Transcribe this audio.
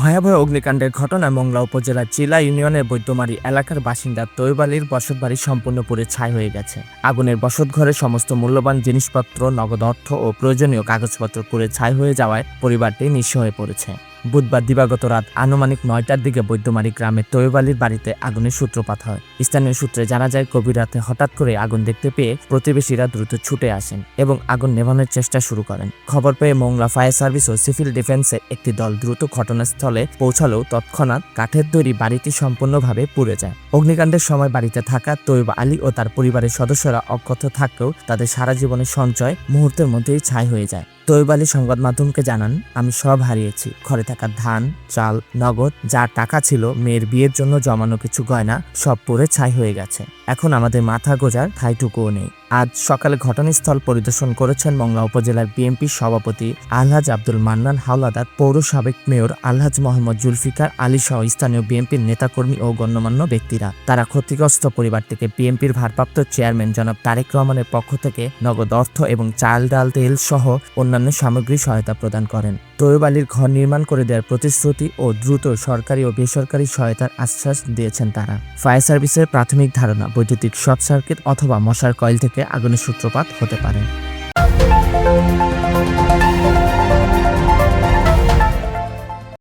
ভয়াবহ অগ্নিকাণ্ডের ঘটনায় মংলা উপজেলার চিলা ইউনিয়নের বৈদ্যমারী এলাকার বাসিন্দা তৈবালির বসতবাড়ি সম্পূর্ণ পুড়ে ছাই হয়ে গেছে। আগুনের বসতঘরে সমস্ত মূল্যবান জিনিসপত্র, নগদ অর্থ ও প্রয়োজনীয় কাগজপত্র পুড়ে ছাই হয়ে যাওয়ায় পরিবারটি নিঃস্ব হয়ে পড়েছে। বুধবার দিবাগত রাত আনুমানিক নয়টার দিকে বৈদ্যমারী গ্রামের তৈবালির বাড়িতে আগুনের সূত্রপাত হয়। স্থানীয় সূত্রে জানা যায়, গভীর রাতে হঠাৎ করে আগুন দেখতে পেয়ে প্রতিবেশীরা দ্রুত ছুটে আসেন এবং আগুন নেভানোর চেষ্টা শুরু করেন। খবর পেয়ে মোংলা ফায়ার সার্ভিস ও সিভিল ডিফেন্সের একটি দল দ্রুত ঘটনাস্থলে পৌঁছালেও তৎক্ষণাৎ কাঠের তৈরি বাড়িটি সম্পূর্ণভাবে পুড়ে যায়। অগ্নিকাণ্ডের সময় বাড়িতে থাকা তৈব আলী ও তার পরিবারের সদস্যরা অক্ষত থাকলেও তাদের সারা জীবনের সঞ্চয় মুহূর্তের মধ্যেই ছাই হয়ে যায়। তৈব আলী সংবাদ মাধ্যমকে জানান, আমি সব হারিয়েছি। ঘরে থাকা ধান, চাল, নগদ, যা টাকা ছিল, মেয়ের বিয়ের জন্য জমানো কিছু গয়না, সব পরে ছাই হয়ে গেছে। এখন আমাদের মাথা গোজার ঠাইটুকুও নেই। আজ সকালে ঘটনাস্থল পরিদর্শন করেছেন মংলা উপজেলার বিএনপির সভাপতি আলহাজ আব্দুল মান্নান হাওলাদার, পৌর সাবেক মেয়র আলহাজ মোহাম্মদ জুলফিকার আলী সহ স্থানীয় বিএনপির নেতাকর্মী ও গণ্যমান্য ব্যক্তিরা। তারা ক্ষতিগ্রস্ত পরিবার থেকে বিএনপির ভারপ্রাপ্ত চেয়ারম্যান জনাব তারেক রহমানের পক্ষ থেকে নগদ অর্থ এবং চাল, ডাল, তেল সহ অন্যান্য সামগ্রী সহায়তা প্রদান করেন। তৈব আলীর ঘর নির্মাণ করে দেওয়ার প্রতিশ্রুতি ও দ্রুত সরকারি ও বেসরকারি সহায়তার আশ্বাস দিয়েছেন তারা। ফায়ার সার্ভিসের প্রাথমিক ধারণা, বৈদ্যুতিক শর্ট সার্কিট অথবা মশার কয়েল থেকে আগুনের সূত্রপাত হতে পারে।